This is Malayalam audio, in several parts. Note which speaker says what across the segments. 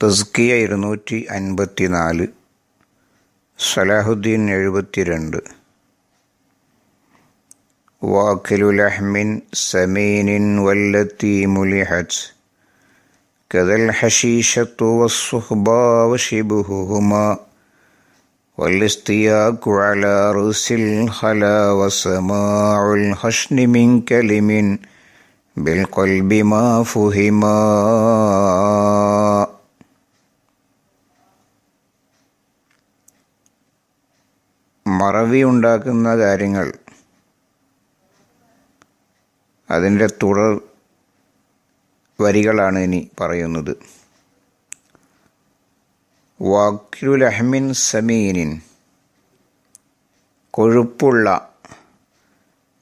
Speaker 1: തസ്കിയ ഇരുന്നൂറ്റി അൻപത്തി നാല് സലാഹുദ്ദീൻ എഴുപത്തിരണ്ട് വാക്കിലു ലഹ്മിൻ സമീനിൻ വല്ലത്തി മുലിഹത്ത് كذا الحشيشة والصهبا وشبههما والاستياك على رأس الخلا وسماع الخشن من كلم بالقلب ما فهما മറവി ഉണ്ടാക്കുന്ന കാര്യങ്ങൾ. അതിന്റെ തുടർ വരികളാണ് ഇനി പറയുന്നത്. അഹ്മിൻ സമീനിൻ. കൊഴുപ്പുള്ള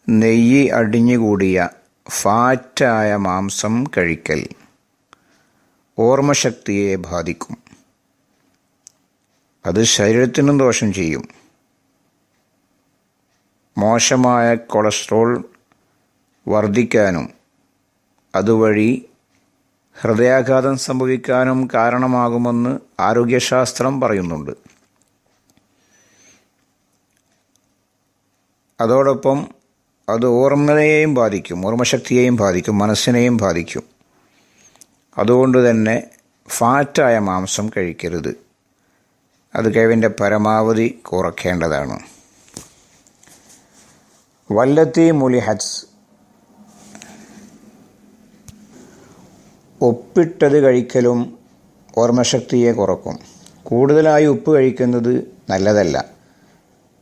Speaker 1: നെയ്യ് അടിഞ്ഞുകൂടിയ ഫാറ്റായ മാംസം കഴിക്കൽ. ഓർമ്മശക്തിയെ ബാധിക്കും. അത് ശരീരത്തിനും ദോഷം ചെയ്യും. മോശമായ കൊളസ്ട്രോൾ വർദ്ധിക്കാനും അതുവഴി ഹൃദയാഘാതം സംഭവിക്കാനും കാരണമാകുമെന്ന് ആരോഗ്യശാസ്ത്രം പറയുന്നുണ്ട്. അതോടൊപ്പം അത് ഓർമ്മയെയും ബാധിക്കും ഓർമ്മശക്തിയെയും ബാധിക്കും മനസ്സിനെയും ബാധിക്കും. അതുകൊണ്ട് തന്നെ ഫാറ്റായ മാംസം കഴിക്കരുത്. അത് കഴിവിന്റെ പരമാവധി കുറയ്ക്കേണ്ടതാണ്. വല്ലത്തി മുലിഹറ്റ്സ് ഒപ്പിട്ടത് കഴിക്കലും ഓർമ്മശക്തിയെ കുറക്കും. കൂടുതലായി ഉപ്പ് കഴിക്കുന്നത് നല്ലതല്ല.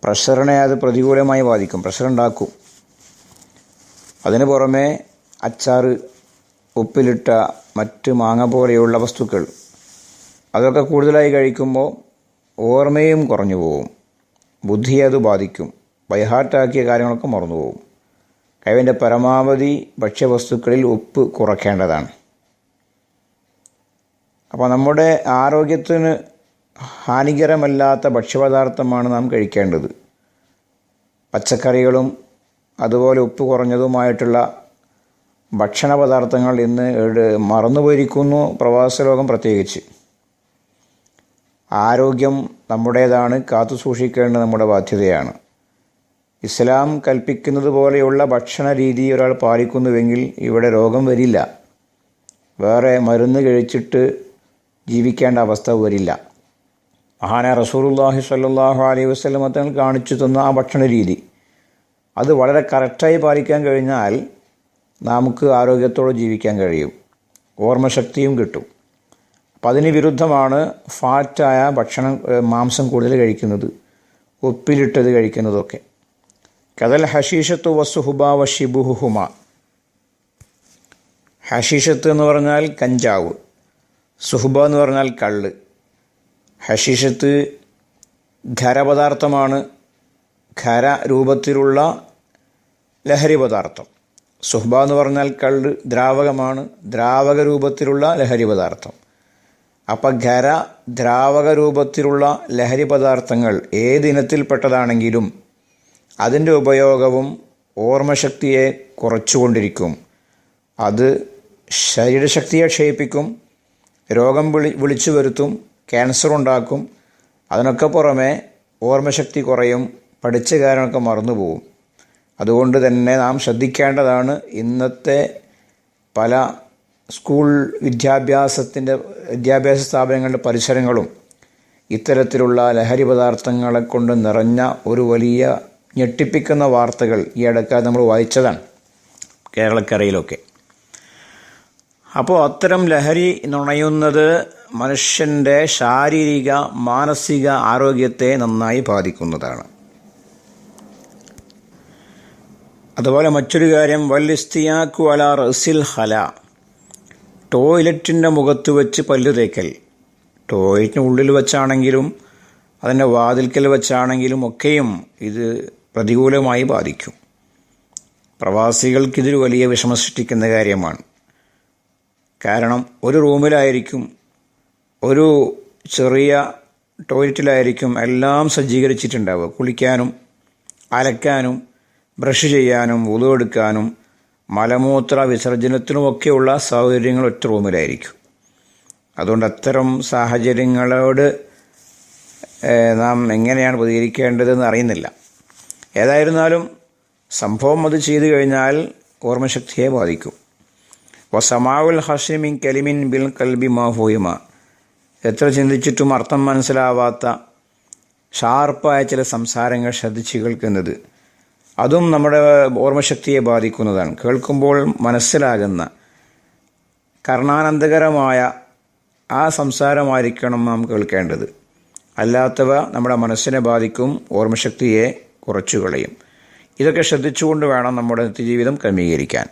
Speaker 1: പ്രഷറിനെ അത് പ്രതികൂലമായി ബാധിക്കും. പ്രഷർ ഉണ്ടാക്കും. അതിന് പുറമെ അച്ചാറ് ഉപ്പിലിട്ട മറ്റ് മാങ്ങ പോലെയുള്ള വസ്തുക്കൾ. അതൊക്കെ കൂടുതലായി കഴിക്കുമ്പോൾ ഓർമ്മയും കുറഞ്ഞു പോകും ബുദ്ധിയെ അത് ബാധിക്കും. ബൈഹാർട്ടാക്കിയ കാര്യങ്ങളൊക്കെ മറന്നുപോകും. കഴിവിന്റെ പരമാവധി ഭക്ഷ്യവസ്തുക്കളിൽ ഉപ്പ് കുറയ്ക്കേണ്ടതാണ് അപ്പോൾ നമ്മുടെ ആരോഗ്യത്തിന് ഹാനികരമല്ലാത്ത ഭക്ഷ്യപദാർത്ഥമാണ് നാം കഴിക്കേണ്ടത്. പച്ചക്കറികളും അതുപോലെ ഉപ്പ് കുറഞ്ഞതുമായിട്ടുള്ള ഭക്ഷണ പദാർത്ഥങ്ങൾ ഇന്ന് മറന്നുപോയിരിക്കുന്നു പ്രവാസ ലോകം പ്രത്യേകിച്ച്. ആരോഗ്യം നമ്മുടേതാണ് കാത്തു സൂക്ഷിക്കേണ്ടത് നമ്മുടെ ബാധ്യതയാണ്. ഇസ്ലാം കൽപ്പിക്കുന്നത് പോലെയുള്ള ഭക്ഷണ രീതി ഒരാൾ പാലിക്കുന്നുവെങ്കിൽ ഇവിടെ രോഗം വരില്ല. വേറെ മരുന്ന് കഴിച്ചിട്ട് ജീവിക്കേണ്ട അവസ്ഥ വരില്ല. മഹാന റസൂറുല്ലാഹി സല്ലാഹു അലൈഹി വസ്ലം തങ്ങൾ കാണിച്ചു തന്ന ആ ഭക്ഷണ രീതി. അത് വളരെ കറക്റ്റായി പാലിക്കാൻ കഴിഞ്ഞാൽ നമുക്ക് ആരോഗ്യത്തോടെ ജീവിക്കാൻ കഴിയും. ഓർമ്മശക്തിയും കിട്ടും. അപ്പം അതിന് വിരുദ്ധമാണ് ഫാറ്റായ ഭക്ഷണം മാംസം കൂടുതൽ കഴിക്കുന്നത് ഉപ്പിലിട്ടത് കഴിക്കുന്നതൊക്കെ. കതൽ ഹഷീഷത്തു വസുഹുബ വഷിബുഹുമ ഹഷീഷത്ത് എന്ന് പറഞ്ഞാൽ കഞ്ചാവ്. സുഹുബ എന്ന് പറഞ്ഞാൽ കള്ള്. ഹഷീഷത്ത് ഖരപദാർത്ഥമാണ്. ഖര രൂപത്തിലുള്ള ലഹരി പദാർത്ഥം. സുഹുബ എന്ന് പറഞ്ഞാൽ കള്ള് ദ്രാവകമാണ്. ദ്രാവക രൂപത്തിലുള്ള ലഹരി പദാർത്ഥം. അപ്പം ഖര ദ്രാവക രൂപത്തിലുള്ള ലഹരി പദാർത്ഥങ്ങൾ ഏതിനത്തിൽപ്പെട്ടതാണെങ്കിലും അതിന്റെ ഉപയോഗവും ഓർമ്മശക്തിയെ കുറച്ചുകൊണ്ടിരിക്കും. അത് ശരീരശക്തിയെ ക്ഷയിപ്പിക്കും രോഗം വിളി വിളിച്ചു വരുത്തും ക്യാൻസർ ഉണ്ടാക്കും. അതിനൊക്കെ പുറമെ ഓർമ്മശക്തി കുറയും പഠിച്ച കാര്യമൊക്കെ മറന്നുപോകും അതുകൊണ്ട് തന്നെ നാം ശ്രദ്ധിക്കേണ്ടതാണ് ഇന്നത്തെ പല സ്കൂൾ വിദ്യാഭ്യാസത്തിന്റെ വിദ്യാഭ്യാസ സ്ഥാപനങ്ങളുടെ പരിസരങ്ങളും ഇത്തരത്തിലുള്ള ലഹരി പദാർത്ഥങ്ങളെ കൊണ്ട് നിറഞ്ഞ ഒരു വലിയ ഞെട്ടിപ്പിക്കുന്ന വാർത്തകൾ ഈ അടുക്കാതെ നമ്മൾ വായിച്ചതാണ് കേരളക്കരയിലൊക്കെ. അപ്പോൾ അത്തരം ലഹരി നുണയുന്നത് മനുഷ്യന്റെ ശാരീരിക മാനസിക ആരോഗ്യത്തെ നന്നായി ബാധിക്കുന്നതാണ്. അതുപോലെ മറ്റൊരു കാര്യം വല്ലിസ്തിയാക്കു അല റസിൽ ഹല ടോയ്ലറ്റിന്റെ മുഖത്ത് വെച്ച് പല്ല് തേക്കൽ. ടോയ്ലറ്റിന് ഉള്ളിൽ വെച്ചാണെങ്കിലും അതിന്റെ വാതിൽക്കൽ വെച്ചാണെങ്കിലും ഒക്കെയും ഇത് പ്രതികൂലമായി ബാധിക്കും. പ്രവാസികൾക്കിതൊരു വലിയ വിഷമം സൃഷ്ടിക്കുന്ന കാര്യമാണ്. കാരണം ഒരു റൂമിലായിരിക്കും ഒരു ചെറിയ ടോയ്ലറ്റിലായിരിക്കും എല്ലാം സജ്ജീകരിച്ചിട്ടുണ്ടാവുക. കുളിക്കാനും അലക്കാനും ബ്രഷ് ചെയ്യാനും ഉതുവെടുക്കാനും മലമൂത്ര വിസർജനത്തിനുമൊക്കെയുള്ള സൗകര്യങ്ങൾ ഒറ്റ റൂമിലായിരിക്കും. അതുകൊണ്ട് അത്തരം സാഹചര്യങ്ങളോട് നാം എങ്ങനെയാണ് പ്രതികരിക്കേണ്ടതെന്ന് അറിയുന്നില്ല. ഏതായിരുന്നാലും സംഭവം അത് ചെയ്തു കഴിഞ്ഞാൽ ഓർമ്മശക്തിയെ ബാധിക്കും. വസമാവുൽ ഹഷിമിൻ കലിമിൻ ബിൽ കൽബി മാഹൂയമ എത്ര ചിന്തിച്ചിട്ടും അർത്ഥം മനസ്സിലാവാത്ത ഷാർപ്പായ ചില സംസാരങ്ങൾ ശ്രദ്ധിച്ച് കേൾക്കുന്നത് അതും നമ്മുടെ ഓർമ്മശക്തിയെ ബാധിക്കുന്നതാണ്. കേൾക്കുമ്പോൾ മനസ്സിലാകുന്ന കർണാനന്ദകരമായ ആ സംസാരമായിരിക്കണം നാം കേൾക്കേണ്ടത്. അല്ലാത്തവ നമ്മുടെ മനസ്സിനെ ബാധിക്കും ഓർമ്മശക്തിയെ കുറച്ചു കളയും ഇതൊക്കെ ശ്രദ്ധിച്ചുകൊണ്ട് വേണം നമ്മുടെ നിത്യജീവിതം ക്രമീകരിക്കാൻ.